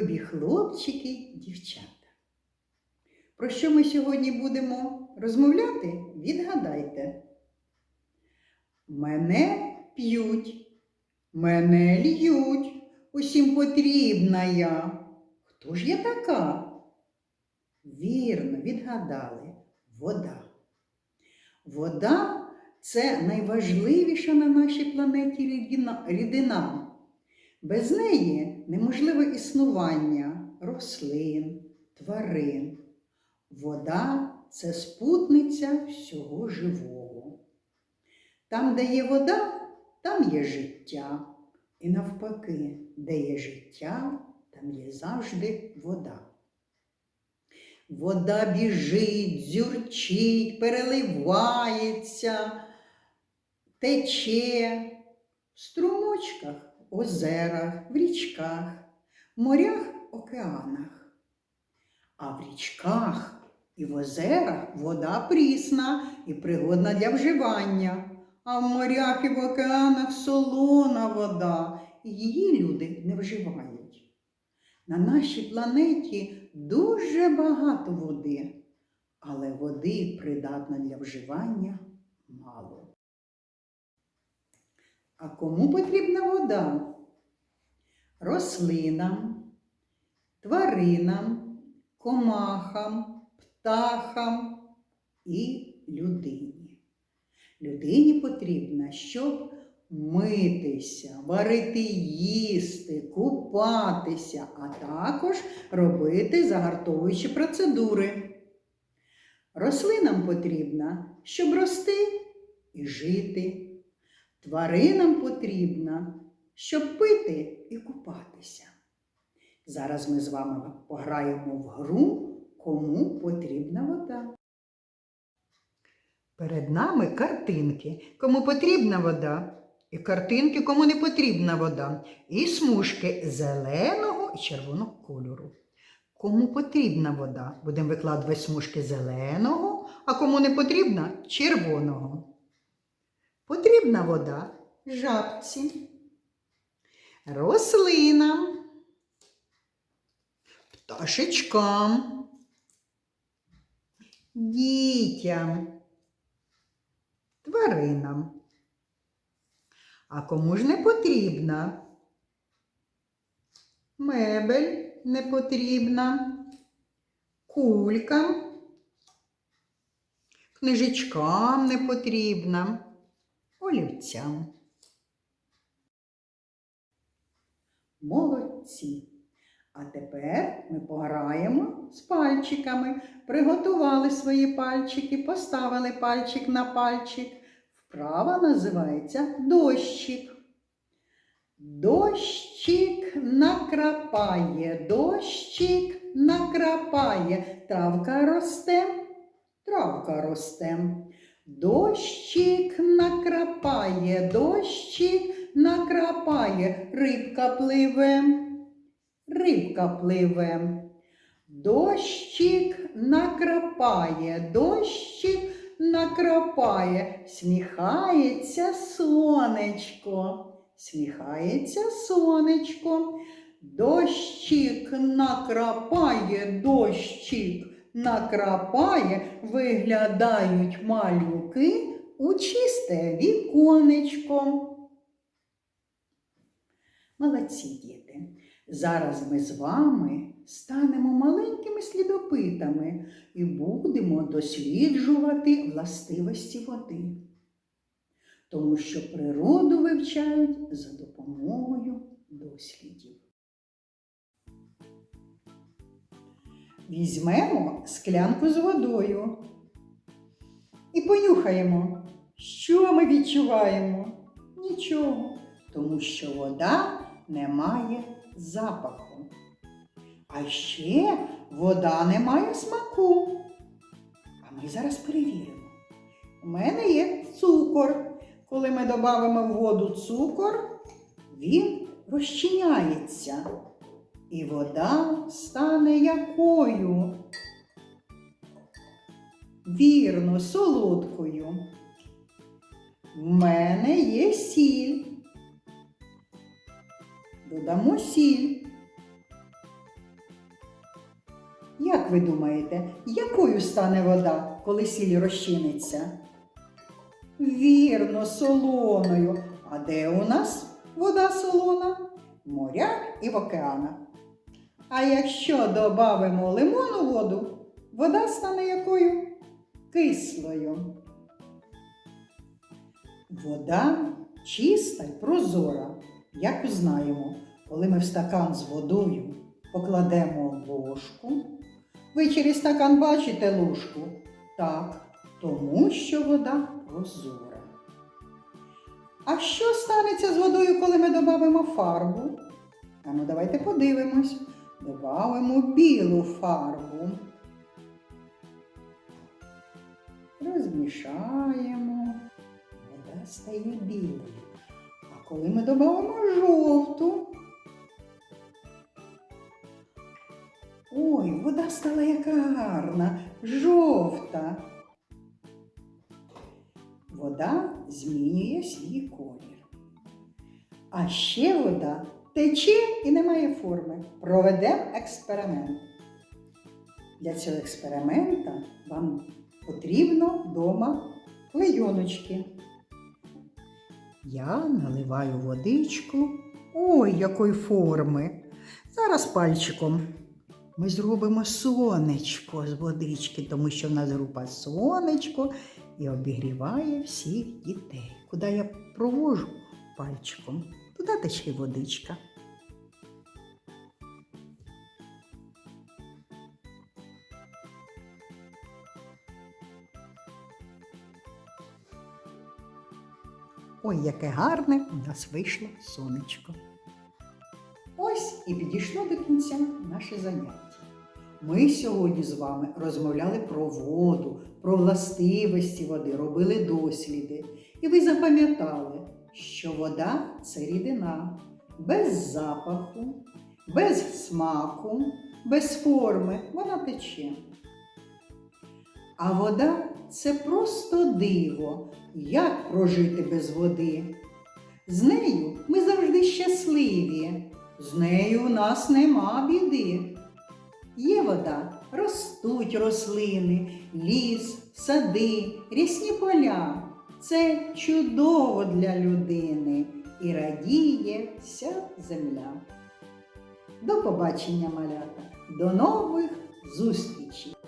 любі хлопчики, дівчата. Про що ми сьогодні будемо розмовляти? Відгадайте. Мене п'ють, мене льють, усім потрібна я. Хто ж я така? Вірно, відгадали, вода. Вода це найважливіша на нашій планеті рідина-. Без неї неможливе існування рослин, тварин. Вода це спутниця всього живого. Там, де є вода, там є життя. І навпаки, де є життя, там є завжди вода. Вода біжить, дзюрчить, переливається, тече в струмочках, озерах, в річках, в морях, океанах. А в річках і в озерах вода прісна і пригодна для вживання, а в морях і в океанах солона вода, і її люди не вживають. На нашій планеті дуже багато води, але води придатна для вживання мало. А кому потрібна вода? Рослинам, тваринам, комахам, птахам і людині. Людині потрібна, щоб митися, варити їсти, купатися, а також робити загартовуючі процедури. Рослинам потрібна, щоб рости і жити. Тваринам потрібна, щоб пити і купатися. Зараз ми з вами пограємо в гру, кому потрібна вода. Перед нами картинки, кому потрібна вода, і картинки, кому не потрібна вода, і смужки зеленого і червоного кольору. Кому потрібна вода, будемо викладувати смужки зеленого, а кому не потрібна червоного. Потрібна вода жабці, рослинам, пташечкам, дітям, тваринам. А кому ж не потрібна? Мебель не потрібна, кулькам, книжечкам не потрібна, олівцям. Молодці. А тепер ми пограємо з пальчиками. Приготували свої пальчики, поставили пальчик на пальчик. Вправа називається дощик. Дощик накрапає, дощик накрапає, травка росте, травка росте. Дощик накрапає, дощик накрапає, рибка пливе, рибка пливе. Дощик накрапає, дощик накрапає, сміхається сонечко, сміхається сонечко. Дощик накрапає, дощик накрапає, виглядають малюки у чисте віконечко. Молодці діти! Зараз ми з вами станемо маленькими слідопитами і будемо досліджувати властивості води. Тому що природу вивчають за допомогою дослідів. Візьмемо склянку з водою і понюхаємо, що ми відчуваємо. Нічого, тому що вода не має запаху. А ще вода не має смаку. А ми зараз перевіримо. У мене є цукор. Коли ми додамо в воду цукор, він розчиняється. І вода стане якою? Вірно, солодкою. В мене є сіль. Додамо сіль. Як ви думаєте, якою стане вода, коли сіль розчиниться? Вірно, солоною. А де у нас вода солона? В морях і в океанах. А якщо додамо лимонну воду, вода стане якою? Кислою. Вода чиста й прозора. Як знаємо, коли ми в стакан з водою покладемо ложку, ви через стакан бачите ложку? Так, тому що вода прозора. А що станеться з водою, коли ми додамо фарбу? А ну давайте подивимось. Добавимо білу фарбу. Розмішаємо. Вода стає білою. А коли ми додамо жовту. Ой, вода стала яка гарна, жовта. Вода змінює свій колір. А ще вода тече і не має форми. Проведемо експеримент. Для цього експеримента вам потрібно вдома клейоночки. Я наливаю водичку. Ой, якої форми. Зараз пальчиком. Ми зробимо сонечко з водички, тому що в нас група сонечко і обігріває всіх дітей. Куди я провожу пальчиком, туди тече водичка. Ой, яке гарне у нас вийшло сонечко. Ось і підійшло до кінця наше заняття. Ми сьогодні з вами розмовляли про воду, про властивості води, робили досліди. І ви запам'ятали, що вода це рідина без запаху, без смаку, без форми, вона тече. А вода це просто диво, як прожити без води. З нею ми завжди щасливі, з нею у нас нема біди. Є вода, ростуть рослини, ліс, сади, рісні поля. Це чудово для людини і радіє вся земля. До побачення, малята, до нових зустрічей!